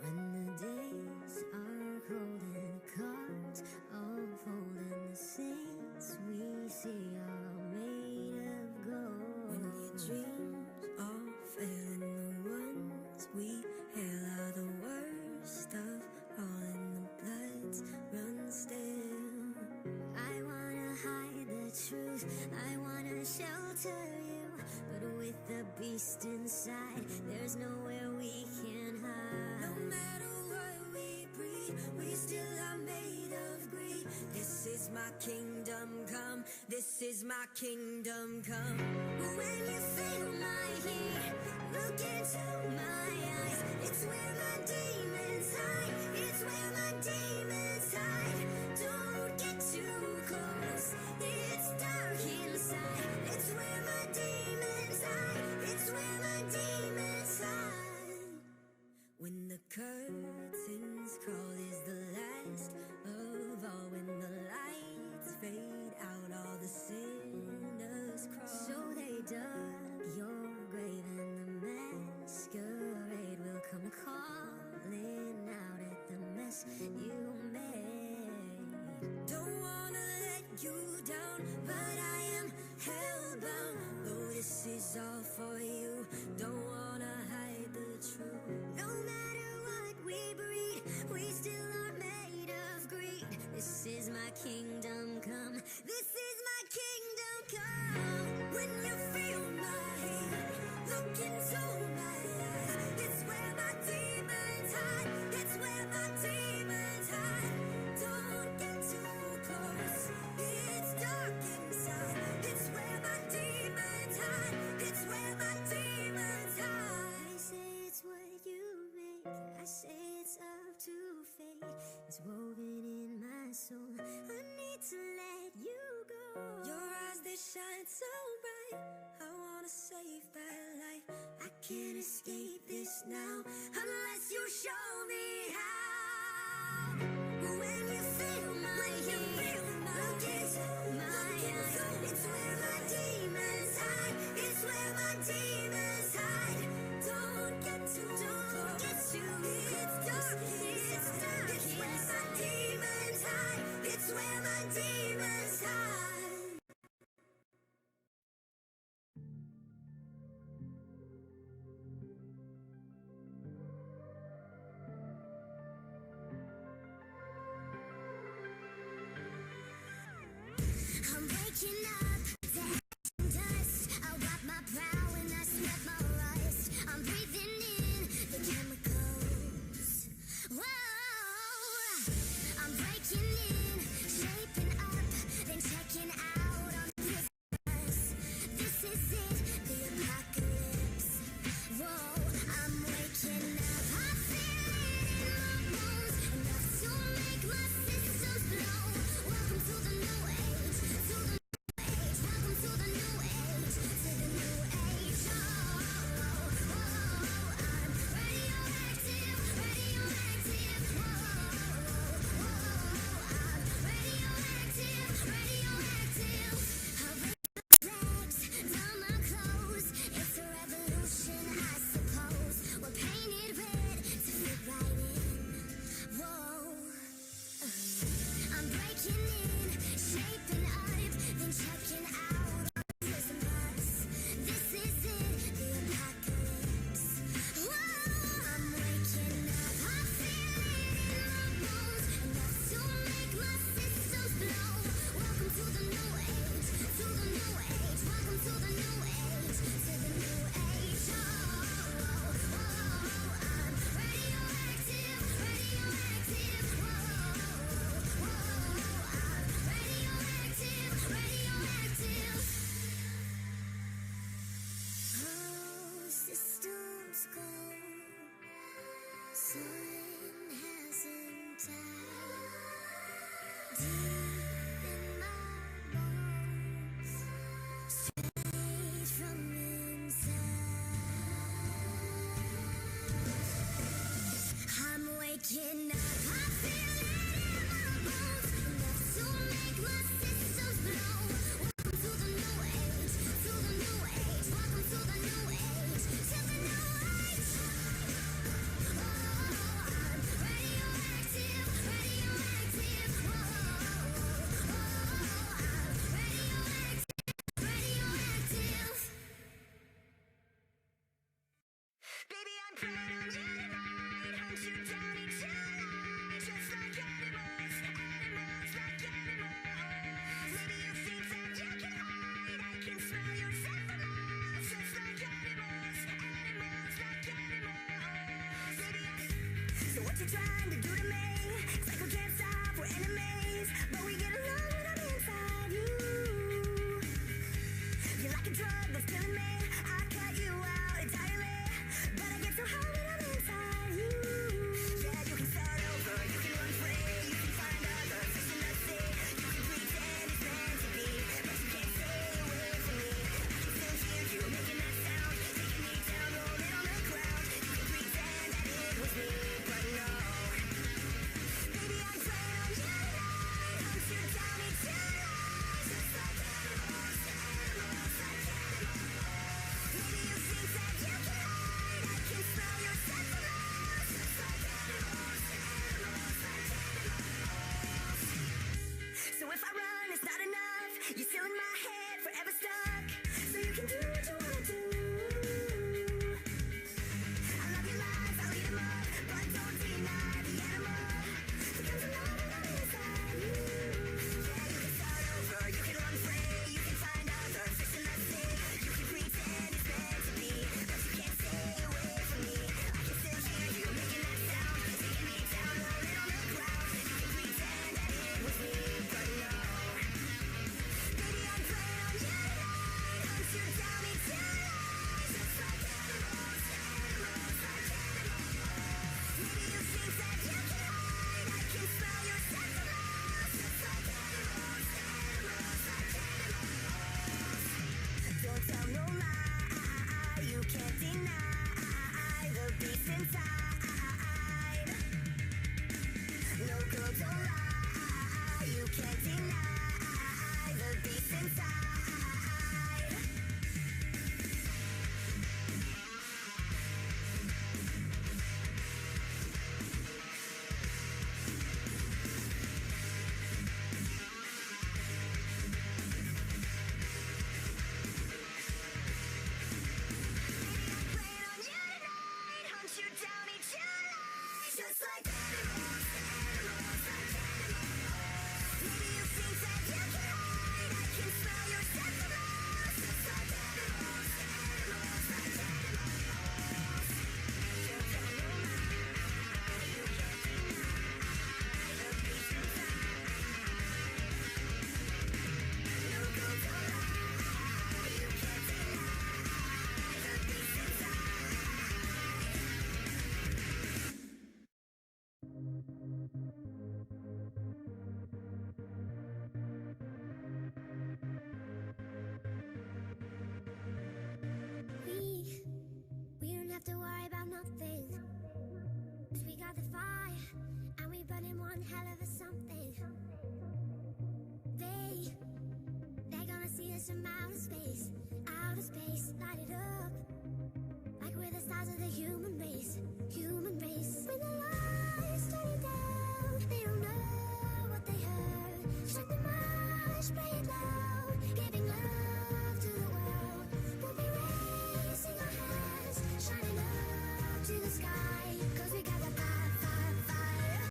When the days are cold and cards unfold and the saints we see are made of gold. When you dream. to you But with the beast inside There's nowhere we can hide. No matter what we breathe We still are made of greed. This is my kingdom come This is my kingdom come. When you feel my heat Look into my eyes. It's school. This is my kingdom come. This is my kingdom come. When you feel my hand, look into my eyes. It's where my demons hide. It's where my demons hide. Don't get too close. It's dark inside. It's where my demons hide. It's where my demons hide. I say it's what you make. I say it's up to fate. It's what Your eyes, they shine so bright. I wanna save that light. I can't escape. what you're trying to do to me. Can't stop, we're enemies, but we get along. Cause you the beast inside. worry about nothing. Cause we got the fire, and we burning one hell of a something. They, they're gonna see us from outer space, outer space, light it up. Like we're the stars of the human race, human race.